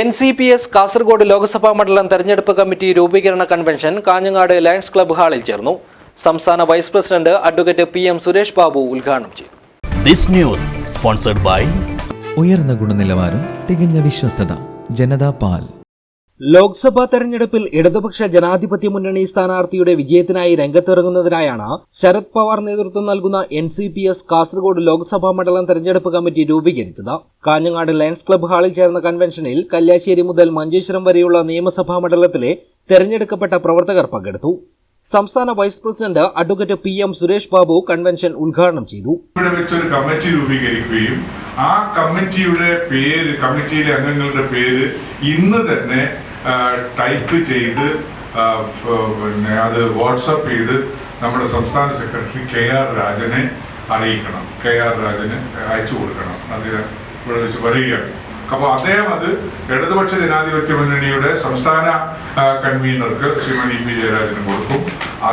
N C P S Kasaragod Lok Sabha മണ്ഡലം തെരഞ്ഞെടുപ്പ് committee രൂപീകരണ കൺവെൻഷൻ കാഞ്ഞങ്ങാട് ലയൺസ് ക്ലബ് ഹാളിൽ ചേർന്നു. സംസ്ഥാന vice president advocate P M Suresh Babu ഉദ്ഘാടനം ചെയ്തു. ദിസ് ന്യൂസ് സ്പോൺസർഡ് ബൈ ഉയർന്ന ഗുണനിലവാരം തികഞ്ഞ വിശ്വസ്തത ജനതാ പാൽ. ലോക്സഭാ തെരഞ്ഞെടുപ്പിൽ ഇടതുപക്ഷ ജനാധിപത്യ മുന്നണി സ്ഥാനാർത്ഥിയുടെ വിജയത്തിനായി രംഗത്തിറങ്ങുന്നതിനായാണ് ശരത് പവാർ നേതൃത്വം നൽകുന്ന N C P S Kasaragod Lok Sabha മണ്ഡലം തെരഞ്ഞെടുപ്പ് കമ്മിറ്റി രൂപീകരിച്ചത്. കാഞ്ഞങ്ങാട് ലയൺസ് ക്ലബ് ഹാളിൽ ചേർന്ന കൺവെൻഷനിൽ കല്യാശ്ശേരി മുതൽ മഞ്ചേശ്വരം വരെയുള്ള നിയമസഭാ മണ്ഡലത്തിലെ തെരഞ്ഞെടുക്കപ്പെട്ട പ്രവർത്തകർ പങ്കെടുത്തു. സംസ്ഥാന vice president advocate P M Suresh Babu convention ഉദ്ഘാടനം ചെയ്തു. കമ്മിറ്റി ആ കമ്മിറ്റിയുടെ പേര് കമ്മിറ്റിയിലെ അംഗങ്ങളുടെ പേര് ഇന്ന് തന്നെ ടൈപ്പ് ചെയ്ത് പിന്നെ അത് വാട്സപ്പ് ചെയ്ത് നമ്മുടെ സംസ്ഥാന സെക്രട്ടറി കെ ആർ രാജനെ അറിയിക്കണം. കെ ആർ രാജന് അയച്ചു കൊടുക്കണം. അത് ഇവിടെ വെച്ച് പറയുകയാണ്. അപ്പോൾ അദ്ദേഹം അത് ഇടതുപക്ഷ ജനാധിപത്യ മുന്നണിയുടെ സംസ്ഥാന കൺവീനർക്ക് ശ്രീമതി പി ജയരാജന് കൊടുക്കും.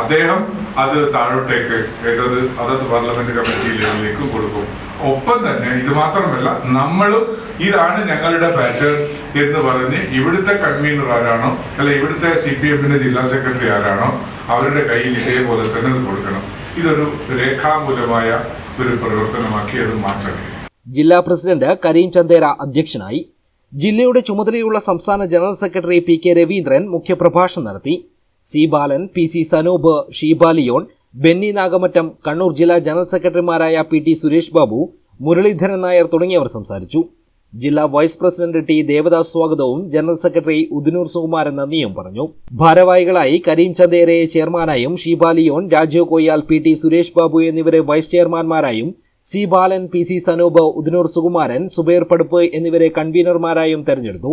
അദ്ദേഹം അത് താഴോട്ടേക്ക് ഏതത് അതത് പാർലമെന്റ് കമ്മിറ്റി ലെവലിലേക്ക് കൊടുക്കും. ഒപ്പം തന്നെ ഇത് മാത്രമല്ല നമ്മളും ഇതാണ് ഞങ്ങളുടെ പാറ്റേൺ എന്ന് പറഞ്ഞ് ഇവിടുത്തെ കൺവീനർ ആരാണോ അല്ല ഇവിടുത്തെ സി പി എമ്മിന്റെ ജില്ലാ സെക്രട്ടറി ആരാണോ അവരുടെ കയ്യിൽ ഇതേപോലെ തന്നെ അത് കൊടുക്കണം. ഇതൊരു രേഖാമൂലമായ ഒരു പ്രവർത്തനമാക്കി അത് മാറ്റണം. ജില്ലാ പ്രസിഡന്റ് കരീം ചന്ദേര അധ്യക്ഷനായി. ജില്ലയുടെ ചുമതലയുള്ള സംസ്ഥാന general secretary P K Raveendran മുഖ്യപ്രഭാഷണം നടത്തി. C Balan P C Sanoop Sheeba Leon Benny Nagamattam Kannur ജില്ലാ ജനറൽ സെക്രട്ടറിമാരായ പി ടി സുരേഷ് ബാബു മുരളീധരൻ നായർ തുടങ്ങിയവർ സംസാരിച്ചു. ജില്ലാ വൈസ് പ്രസിഡന്റ് ടി ദേവദാസ് സ്വാഗതവും ജനറൽ സെക്രട്ടറി ഉദിനൂർ സുകുമാരൻ നന്ദിയും പറഞ്ഞു. ഭാരവാഹികളായി കരീം ചന്ദേരയെ ചെയർമാനായും ഷീബാലിയോൺ രാജീവ് കൊയ്യാൽ പി ടി സുരേഷ് ബാബു എന്നിവരെ vice ചെയർമാൻമാരായും C Balan P C Sanoop Udinoor Sukumaran Zubair Paduppu എന്നിവരെ കൺവീനർമാരായും തെരഞ്ഞെടുത്തു.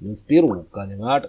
News bureau Kanhangad.